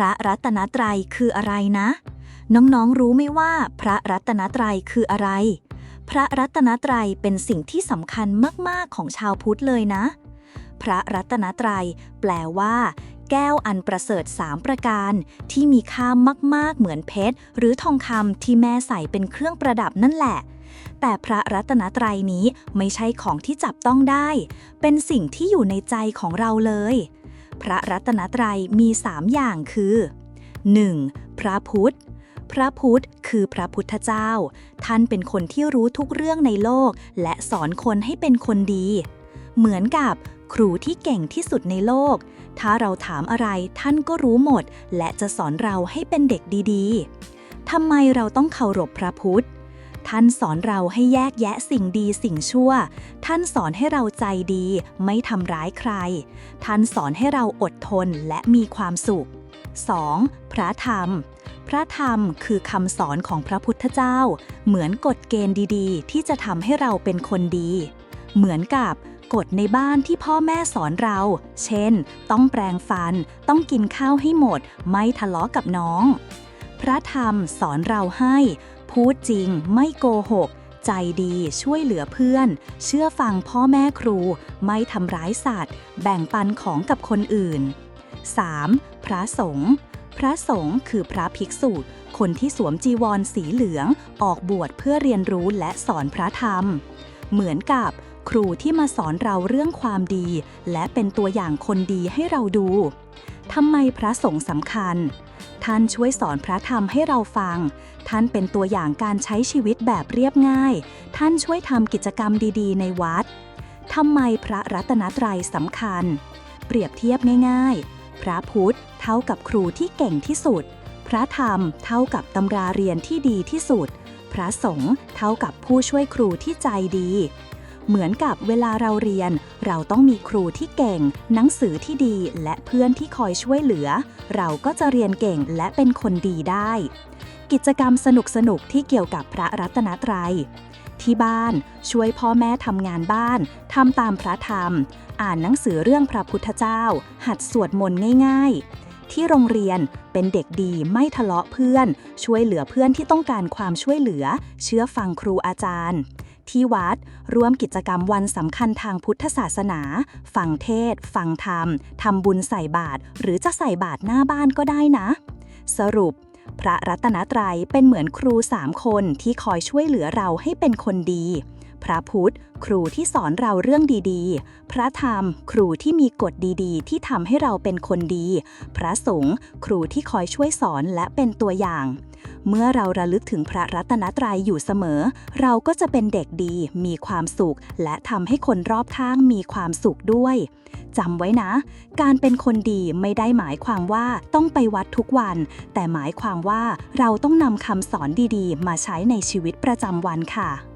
พระรัตนตรัยคืออะไรนะ น้องๆรู้ไหมว่าพระรัตนตรัยคืออะไร พระรัตนตรัยเป็นสิ่งที่สำคัญมากๆของชาวพุทธเลยนะ พระรัตนตรัยแปลว่า แก้วอันประเสริฐสามประการ ที่มีค่ามากๆเหมือนเพชร หรือทองคำที่แม่ใส่เป็นเครื่องประดับนั่นแหละแต่พระรัตนตรัยนี้ไม่ใช่ของที่จับต้องได้ เป็นสิ่งที่อยู่ในใจของเราเลย พระรัตนตรัยมีสามอย่างคือ 1. พระพุทธ พระพุทธคือพระพุทธเจ้า ท่านเป็นคนที่รู้ทุกเรื่องในโลก และสอนคนให้เป็นคนดี เหมือนกับครูที่เก่งที่สุดในโลก ถ้าเราถามอะไรท่านก็รู้หมด และจะสอนเราให้เป็นเด็กดีๆทำไมเราต้องเคารพพระพุทธ ท่านสอนเราให้แยกแยะสิ่งดีสิ่งชั่ว ท่านสอนให้เราใจดี ไม่ทำร้ายใคร ท่านสอนให้เราอดทนและมีความสุข 2. พระธรรม พระธรรมคือคำสอนของพระพุทธเจ้า เหมือนกฎเกณฑ์ดีๆ ที่จะทำให้เราเป็นคนดี เหมือนกับกฎในบ้านที่พ่อแม่สอนเรา เช่น ต้องแปรงฟัน ต้องกินข้าวให้หมด ไม่ทะเลาะกับน้อง พระธรรมสอนเราให้ พูดจริงไม่โกหก ใจดีช่วยเหลือเพื่อน เชื่อฟังพ่อแม่ครู ไม่ทำร้ายสัตว์ แบ่งปันของกับคนอื่น 3. พระสงฆ์พระสงฆ์คือพระภิกษุคนที่สวมจีวรสีเหลือง ออกบวชเพื่อเรียนรู้และสอนพระธรรม เหมือนกับครูที่มาสอนเราเรื่องความดี และเป็นตัวอย่างคนดีให้เราดูทำไมพระสงฆ์สำคัญ ท่านช่วยสอนพระธรรมให้เราฟัง ท่านเป็นตัวอย่างการใช้ชีวิตแบบเรียบง่าย ท่านช่วยทำกิจกรรมดีๆ ในวัดทำไมพระรัตนตรัยสำคัญ เปรียบเทียบง่ายๆ พระพุทธเท่ากับครูที่เก่งที่สุด พระธรรมเท่ากับตำราเรียนที่ดีที่สุด พระสงฆ์เท่ากับผู้ช่วยครูที่ใจดี เหมือนกับเวลาเราเรียน เราต้องมีครูที่เก่ง หนังสือที่ดีและเพื่อนที่คอยช่วยเหลือ เราก็จะเรียนเก่งและเป็นคนดีได้ กิจกรรมสนุกๆที่เกี่ยวกับพระรัตนตรัย ที่บ้านช่วยพ่อแม่ทำงานบ้านทำตามพระธรรม อ่านหนังสือเรื่องพระพุทธเจ้า หัดสวดมนต์ง่ายๆที่โรงเรียนเป็นเด็กดีไม่ทะเลาะเพื่อน ช่วยเหลือเพื่อนที่ต้องการความช่วยเหลือ เชื่อฟังครูอาจารย์ ที่วัด ร่วมกิจกรรมวันสำคัญทางพุทธศาสนา ฟังเทศ ฟังธรรม ทำบุญใส่บาตรหรือจะใส่บาตรหน้าบ้านก็ได้นะ สรุป พระรัตนตรัยเป็นเหมือนครูสามคนที่คอยช่วยเหลือเราให้เป็นคนดี พระพุทธ ครูที่สอนเราเรื่องดีๆ พระธรรม ครูที่มีกฎดีๆ ที่ทำให้เราเป็นคนดี พระสงฆ์ครูที่คอยช่วยสอนและเป็นตัวอย่าง เมื่อเราระลึกถึงพระรัตนตรัยอยู่เสมอ เราก็จะเป็นเด็กดี มีความสุข และทำให้คนรอบข้างมีความสุขด้วยจำไว้นะ การเป็นคนดีไม่ได้หมายความว่าต้องไปวัดทุกวัน แต่หมายความว่าเราต้องนำคำสอนดีๆ มาใช้ในชีวิตประจำวันค่ะ